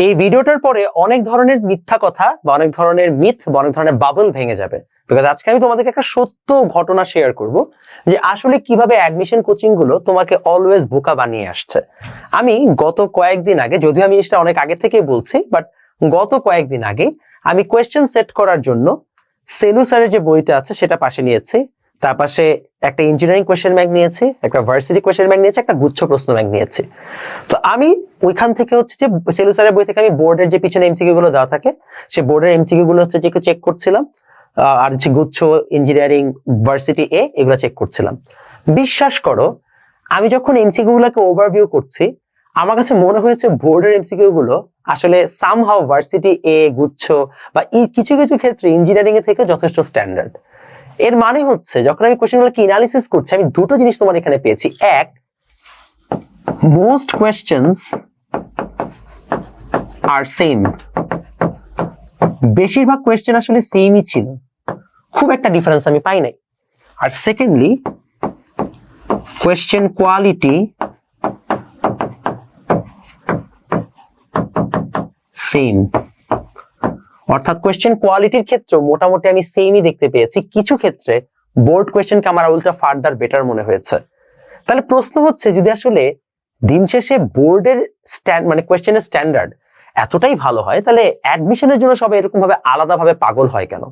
এই ভিডিওটার পরে অনেক ধরনের মিথ্যা কথা বা অনেক ধরনের মিথ বা অনেক ধরনের বাবল ভেঙে যাবে। বিকজ আজকে আমি তোমাদেরকে একটা সত্য ঘটনা শেয়ার করব যে আসলে কীভাবে অ্যাডমিশন কোচিংগুলো তোমাকে অলওয়েজ বোকা বানিয়ে আসছে। আমি গত কয়েকদিন আগে, যদিও আমি জিনিসটা অনেক আগে থেকেই বলছি বাট গত কয়েকদিন আগে আমি কোয়েশ্চেন সেট করার জন্য সেলু স্যারের যে বইটা আছে, সেটা পাশে নিয়েছি। তার পাশে একটা ইঞ্জিনিয়ারিং কোয়েশ্চেন ব্যাংক নিয়েছি, একটা ভার্সিটি কোয়েশ্চেন ব্যাংক নিয়েছি, একটা গুচ্ছ প্রশ্ন ব্যাংক নিয়েছি। তো আমি ওইখান থেকে হচ্ছে যে সেলু স্যারের বই থেকে আমি বোর্ডের যে পিছনে এমসিকিউ গুলো দেওয়া থাকে, সে বোর্ডের এমসিকিউ গুলো হচ্ছে যে একটু চেক করছিলাম আর হচ্ছে গুচ্ছ ইঞ্জিনিয়ারিং ভার্সিটি এ এগুলো চেক করছিলাম। বিশ্বাস করো, আমি যখন এমসিকিউ গুলোকে ওভারভিউ করছি, আমার কাছে মনে হয়েছে বোর্ডের এমসিকিউ গুলো আসলে সামহাও ভার্সিটি এ গুচ্ছ বা কিছু কিছু ক্ষেত্রে ইঞ্জিনিয়ারিং এর থেকে যথেষ্ট স্ট্যান্ডার্ড এর মানে হচ্ছে, যখন আমি কোশ্চেনগুলোকে ইনালিসিস করছি, আমি দুটো জিনিস তোমার এখানে পেয়েছি। এক মোস্ট কোয়েশ্চেন্স আর সেম বেশিরভাগ কোয়েশ্চেন আসলে সেমই ছিল। খুব একটা ডিফারেন্স আমি পাই নাই। আর সেকেন্ডলি কোয়েশ্চেন কোয়ালিটি সেম অর্থাৎ কোয়েশ্চেন কোয়ালিটির ক্ষেত্রে মোটামুটি আমি সেমই দেখতে পেয়েছি। কিছু ক্ষেত্রে বোর্ড কোয়েশ্চেনকে আমার উল্টা ফার্দার বেটার মনে হয়েছে। তাহলে প্রশ্ন হচ্ছে, যদি আসলে দিন শেষে বোর্ডের স্ট্যান্ড মানে কোয়েশ্চেনের স্ট্যান্ডার্ড এতটাই ভালো হয়, তাহলে অ্যাডমিশনের জন্য সবাই এরকম ভাবে আলাদাভাবে পাগল হয় কেন?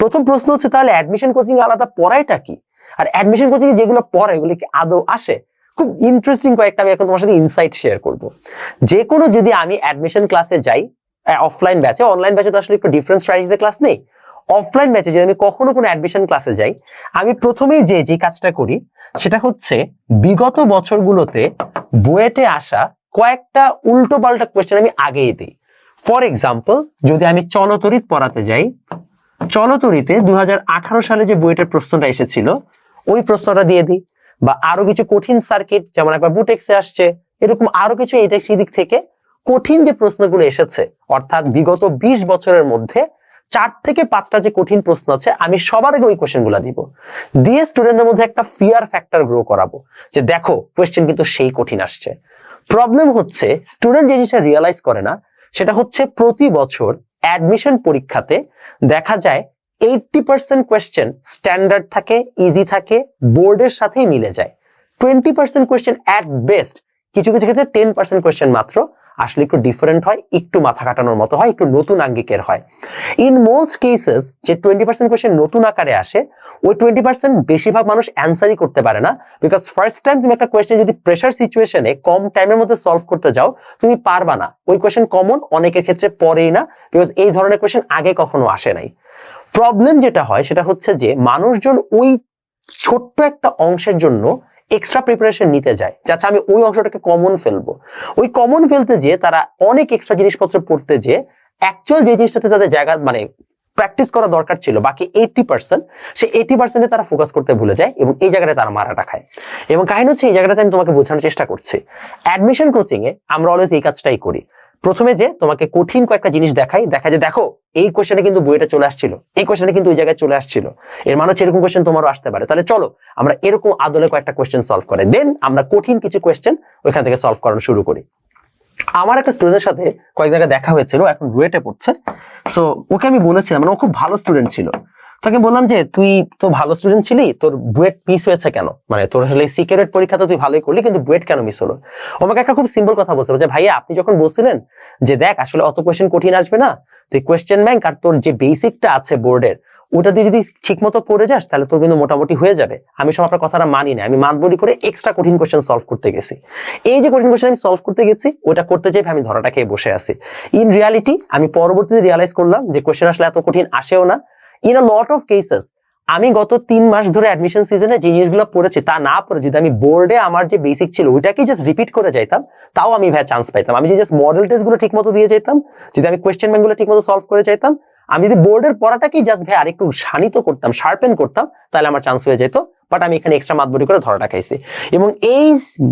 প্রথম প্রশ্ন হচ্ছে, তাহলে অ্যাডমিশন কোচিং আলাদা পড়াইটা কি? আর অ্যাডমিশন কোচিং যেগুলো পড়ে, এগুলো কি আদৌ আসে? খুব ইন্টারেস্টিং কয়েকটা আমি এখন তোমার সাথে ইনসাইট শেয়ার করব। যে কোনো যদি আমি অ্যাডমিশন ক্লাসে যাই অফলাইন ব্যাচে অনলাইন ব্যাচে তো আসলে একটু ডিফারেন্ট স্ট্র্যাটেজিতে ক্লাস নেই। অফলাইন ব্যাচে যদি আমি কখনো কোনো অ্যাডমিশন ক্লাসে যাই, আমি প্রথমেই যে যে কাজটা করি, সেটা হচ্ছে বিগত বছরগুলোতে বুয়েটে আসা কয়েকটা উল্টো পাল্টা কোয়েশ্চেন আমি আগেই দিই। ফর এক্সাম্পল যদি আমি চলতরিত পড়াতে যাই, চলতরিতে দু সালে যে বুয়েটের প্রশ্নটা এসেছিল, ওই প্রশ্নটা দিয়ে দিই। বা আরও কিছু কঠিন সার্কিট যেমন একবার বুটেক্সে আসছে, এরকম আরও কিছু এই দিক সেদিক থেকে কঠিন যে প্রশ্নগুলো এসেছে, অর্থাৎ বিগত ২০ বছরের মধ্যে চার থেকে পাঁচটা যে কঠিন প্রশ্ন আছে, আমি সবার আগে ওই কোয়েশ্চেনগুলা দিব। দিয়ে স্টুডেন্টদের মধ্যে একটা ফিয়ার ফ্যাক্টর গ্রো করাবো, যে দেখো কোয়েশ্চেন কিন্তু সেই কঠিন আসছে। প্রবলেম হচ্ছে স্টুডেন্ট যে জিনিসটা রিয়েলাইজ করে না, সেটা হচ্ছে প্রতি বছর অ্যাডমিশন পরীক্ষাতে দেখা যায় এইটটি পার্সেন্ট কোয়েশ্চেন স্ট্যান্ডার্ড থাকে ইজি থাকে বোর্ডের সাথেই মিলে যায়। Twenty percent question at best কিছু কিছু ক্ষেত্রে টেন পার্সেন্ট কোয়েশ্চেন মাত্র, আসলে একটু ডিফারেন্ট হয়, একটু মাথা কাটানোর মতো হয়, একটু নতুন আঙ্গিকের হয়। ইন মোস্ট কেসেস যে টোয়েন্টি পার্সেন্ট কোয়েশ্চেন নতুন আকারে আসে, ওই টোয়েন্টি পার্সেন্ট বেশিরভাগ মানুষ অ্যান্সারই করতে পারে না বিকজ ফার্স্ট টাইম তুমি একটা কোয়েশ্চেন যদি প্রেশার সিচুয়েশনে কম টাইমের মধ্যে সলভ করতে যাও, তুমি পারবা না। ওই কোয়েশ্চেন কমন অনেকের ক্ষেত্রে পড়েই না বিকজ এই ধরনের কোয়েশ্চেন আগে কখনো আসে নাই। প্রবলেম যেটা হয়, সেটা হচ্ছে যে মানুষজন ওই ছোট্ট একটা অংশের জন্য এক্সট্রা প্রিপারেশন নিতে যায়। যাচ্ছে আমি ওই অংশটাকে কমন ফেলব। ওই কমন ফেলতে যে তারা অনেক এক্সট্রা জিনিসপত্র পড়তে যে অ্যাকচুয়াল যে জিনিসটাতে তাদের জায়গা মানে প্র্যাকটিস করা দরকার ছিল। বাকি এইটটি পার্সেন্ট সেই এইটি পার্সেন্টে তারা ফোকাস করতে ভুলে যায় এবং এই জায়গাটায় তারা মারাটা খায়। এবং কাহিনী হচ্ছে, এই জায়গাটাতে আমি তোমাকে বোঝানোর চেষ্টা করছি। অ্যাডমিশন কোচিং এ আমরা অলওয়েজ এই কাজটাই করি। প্রথমে যে তোমাকে কঠিন কয়েকটা জিনিস দেখাই, দেখা যে দেখো, এই কোশ্চেনে কিন্তু বইটা চলে আসছিল। এই কোশ্চেনে কিন্তু ওই জায়গায় চলে আসছিল। এর মানে হচ্ছে এরকম কোশ্চেন তোমারও আসতে পারে। তাহলে চলো, আমরা এরকম আদলে কয়েকটা কোয়েশ্চেন সলভ করে দেন আমরা কঠিন কিছু কোশ্চেন ওইখান থেকে সলভ করানো শুরু করি। আমার একটা স্টুডেন্টের সাথে কয়েকদিন আগে দেখা হয়েছিল, এখন রুয়েটে পড়ছে। সো ওকে আমি বলেছিলাম মানে ও খুব ভালো স্টুডেন্ট ছিল। তাকে বললাম যে তুই তো ভালো স্টুডেন্ট ছিলি, তোর বুয়েট মিস হয়েছে কেন? মানে তোর আসলে সিকিউরিট পরীক্ষা তো তুই ভালোই করলি, কিন্তু বুয়েট কেন মিস হলো? আমাকে একটা খুব সিম্পল কথা বলছে যে ভাইয়া, আপনি যখন বলছিলেন যে দেখ, আসলে অত কোয়েশ্চেন কঠিন আসবে না, তুই কোয়েশ্চেন ব্যাংক আর তোর যে বেসিকটা আছে বোর্ডের ওটা তুই যদি ঠিক মতো করে যাস, তাহলে তোর কিন্তু মোটামুটি হয়ে যাবে। আমি সব আপনার কথাটা মানি না, আমি মানবলি করে এক্সট্রা কঠিন কোয়েশ্চেন সলভ করতে গেছি। এই যে কঠিন কোয়েশ্চেন আমি সলভ করতে গেছি, ওটা করতে যাই আমি ধরাটা খেয়ে বসে আছি। ইন রিয়ালিটি আমি পরবর্তীতে রিয়ালাইজ করলাম যে কোয়েশ্চেন আসলে এত কঠিন আসেও না in a lot of cases আমি গত তিন মাস ধরে অ্যাডমিশন সিজনে যে জিনিসগুলো পড়েছি তা না পড়ে যদি আমি বোর্ডে আমার যে বেসিক ছিল ওইটাকে জাস্ট রিপিট করে যাইতাম, তাও আমি ভাই চান্স পাইতাম। আমি যদি জাস্ট মডেল টেস্টগুলো ঠিক মতো দিয়ে যেতাম যদি আমি কোয়েশ্চেন ব্যাংকগুলো ঠিক মতো সলভ করে যাইতাম, আমি যদি বোর্ডের পড়াটাকেই জাস্ট ভাই আরেকটু শানিত করতাম শার্পেন করতাম, তাহলে আমার চান্স হয়ে যেত বাট আমি এখানে এক্সট্রা মাতবরি করে ধরাটা খাইছি। এবং এই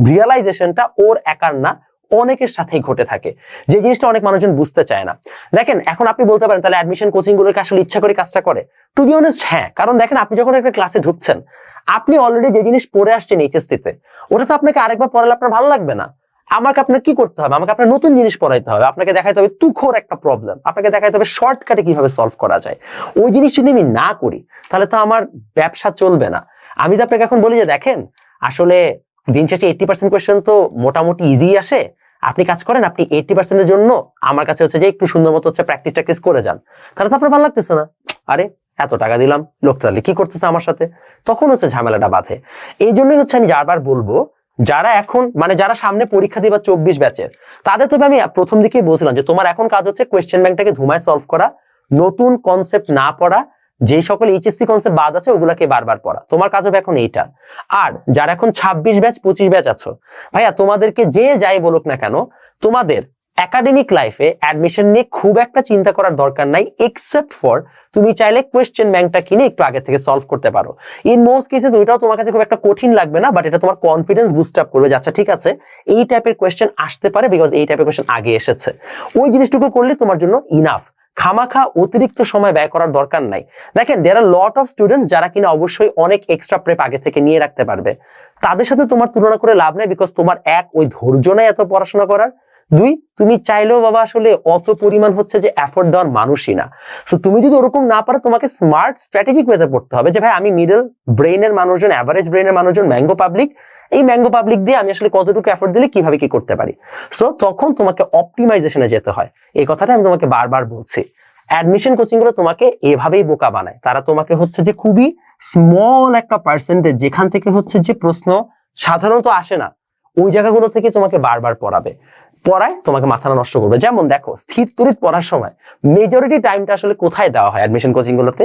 রিয়েলাইজেশনটা ওর একার না। অনেকের সাথেই ঘটে থাকে। যে জিনিসটা অনেক মানুষজন বুঝতে চায় না। দেখেন, এখন আপনি বলতে পারেন, তাহলে অ্যাডমিশন কোচিং গুলোকে আসলে ইচ্ছা করে কাজটা করে। টু বি অনেস্ট হ্যাঁ। কারণ দেখেন, আপনি যখন একটা ক্লাসে ঢুকছেন, আপনি অলরেডি যে জিনিস পড়ে আসছেন এইচএসসি তে, ওটা তো আপনাকে আরেকবার পড়ালে আপনার ভালো লাগবে না। আমাকে আপনার কি করতে হবে? আমাকে আপনার নতুন জিনিস পড়াইতে হবে। আপনাকে দেখাইতে হবে তুখোর একটা প্রবলেম আপনাকে দেখাইতে হবে শর্টকাটে কীভাবে সলভ করা যায়। ওই জিনিস যদি আমি না করি, তাহলে তো আমার ব্যবসা চলবে না। আমি তো আপনাকে এখন বলি যে, দেখেন, আসলে দিন শেষে এইটটি পার্সেন্ট কোয়েশ্চেন তো মোটামুটি ইজি আসে। আপনি কাজ করেন, আপনি এইটটি পার্সেন্টের জন্য আমার কাছে হচ্ছে যে একটু সুন্দর মতো হচ্ছে প্র্যাকটিস ট্যাকটিস করে যান। তাহলে তো আপনার ভালো লাগতেছে না। আরে, এত টাকা দিলাম, লোকটা তাহলে কি করতেছে আমার সাথে? তখন হচ্ছে ঝামেলাটা বাঁধে। এই জন্যই হচ্ছে আমি বারবার বলব, যারা এখন মানে যারা সামনে পরীক্ষা দিবা চব্বিশ ব্যাচের, তাদের তবে আমি প্রথম দিকেই বলছিলাম যে তোমার এখন কাজ হচ্ছে কোয়েশ্চেন ব্যাংকটাকে ধুমায় সলভ করা, নতুন কনসেপ্ট না পড়া যে সকল এইচএসসি কনসেপ্ট বাদ আছে, ওগুলাকে বারবার পড়া। তোমার কাজ হবে এখন এইটা। আর যারা এখন ছাব্বিশ ব্যাচ, পঁচিশ ব্যাচ আছো, ভাইয়া, তোমাদেরকে যে যাই বলুক না কেন, তোমাদের একাডেমিক লাইফে অ্যাডমিশন নিয়ে খুব একটা চিন্তা করার দরকার নাই এক্সেপ্ট ফর তুমি চাইলে কোয়েশ্চেন ব্যাংকটা কিনে একটু আগে থেকে সলভ করতে পারো। ইন মোস্ট কেসেস ওইটাও তোমার কাছে খুব একটা কঠিন লাগবে না বাট এটা তোমার কনফিডেন্স বুস্ট আপ করবে আচ্ছা ঠিক আছে, এই টাইপের কোয়েশ্চেন আসতে পারে বিকজ এই টাইপের কোয়েশ্চেন আগে এসেছে। ওই জিনিসটুকু করলে তোমার জন্য ইনাফ খামাখা অতিরিক্ত সময় ব্যয় করার দরকার নাই। দেখেন there are lot of students যারা কিনা অবশ্যই অনেক এক্সট্রা প্রেপ আগে থেকে নিয়ে রাখতে পারবে। তাদের সাথে তোমার তুলনা করে লাভ নেই বিকজ তোমার এক, ওই ধৈর্য নাই এত পড়াশোনা করার। দুই, তুমি চাইলেও বাবা আসলে অত পরিমাণ হচ্ছে যে এফোর্ট দেওয়ার মানুষই না। সো তুমি যদি ওরকম না পারো, তোমাকে স্মার্ট স্ট্র্যাটেজিক ওয়েতে পড়তে হবে যে, ভাই, আমি মিডল ব্রেইনের মানুষজন অ্যাভারেজ ব্রেইনের মানুষজন ম্যাঙ্গো পাবলিক এই ম্যাঙ্গো পাবলিক দিয়ে আমি আসলে কতটুকু এফোর্ট দিলে কীভাবে কি করতে পারি? সো তখন তোমাকে অপটিমাইজেশনে যেতে হয়। এই কথাটা আমি তোমাকে বারবার বলছি। অ্যাডমিশন কোচিংগুলো তোমাকে এভাবেই বোকা বানায়। তারা তোমাকে হচ্ছে যে খুবই স্মল একটা পার্সেন্টেজ যেখান থেকে হচ্ছে যে প্রশ্ন সাধারণত আসে না, ওই জায়গাগুলো থেকে তোমাকে বারবার পড়াবে। পড়ায় তোমাকে মাথাটা নষ্ট করবে। যেমন দেখো, স্থির তরিত পড়ার সময় মেজরিটি টাইমটা আসলে কোথায় দেওয়া হয় অ্যাডমিশন কোচিং গুলোতে?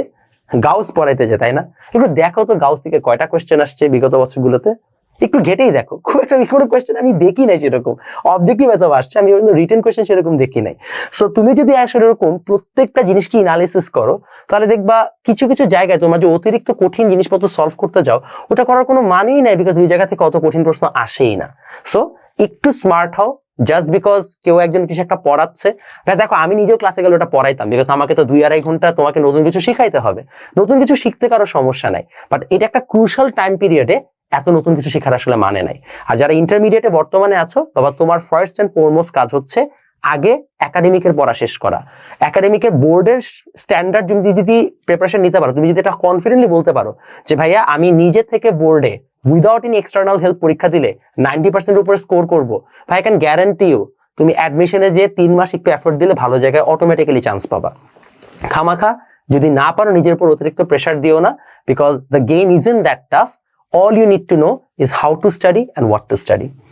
গাউস পড়াইতে যে, তাই না? একটু দেখো তো গাউস থেকে কয়টা কোয়েশ্চেন আসছে বিগত বছরগুলোতে? একটু ঘেটেই দেখো। খুব একটা কোনো কোয়েশ্চেন আমি দেখি নাই সেরকম। অবজেক্টিভ এত আসছে আমি রিটেন কোয়েশ্চেন সেরকম দেখি নাই। সো তুমি যদি আসলে এরকম প্রত্যেকটা জিনিসকে ইনালিসিস করো, তাহলে দেখবা কিছু কিছু জায়গায় তোমার যে অতিরিক্ত কঠিন জিনিসপত্র সলভ করতে যাও, ওটা করার কোনো মানেই নাই বিকজ ওই জায়গা থেকে অত কঠিন প্রশ্ন আসেই না। সো একটু স্মার্ট হও জাস্ট বিকজ কেউ একজন কিছু একটা পড়াচ্ছে। দেখো, আমি নিজেও ক্লাসে গেলে ওটা পড়াইতাম বিকজ আমাকে তো দুই আড়াই ঘণ্টা তোমাকে নতুন কিছু শিখাইতে হবে। নতুন কিছু শিখতে কারও সমস্যা নাই। বাট এটা একটা ক্রুশাল টাইম পিরিয়ডে এত নতুন কিছু শেখার আসলে মানে নাই। আর যারা ইন্টারমিডিয়েটে বর্তমানে আছো, বাবা, তোমার ফার্স্ট অ্যান্ড ফোরমোস্ট কাজ হচ্ছে আগে একাডেমিকের পড়া শেষ করা। একাডেমিকের বোর্ডের স্ট্যান্ডার্ড যদি যদি প্রিপারেশন নিতে পারো, তুমি যদি এটা কনফিডেন্টলি বলতে পারো যে, ভাইয়া, আমি নিজে থেকে বোর্ডে উইদাউট এনি এক্সটার্নাল হেল্প পরীক্ষা দিলে নাইনটি পার্সেন্ট উপরে স্কোর করব। ভাই ক্যান গ্যারান্টি ইউ তুমি অ্যাডমিশনে যে তিন মাস একটু এফোর্ট দিলে ভালো জায়গায় অটোমেটিক্যালি চান্স পাবা। খামাখা, যদি না পারো নিজের উপর অতিরিক্ত প্রেশার দিও না because the game is in that tough all you need to know is how to study and what to study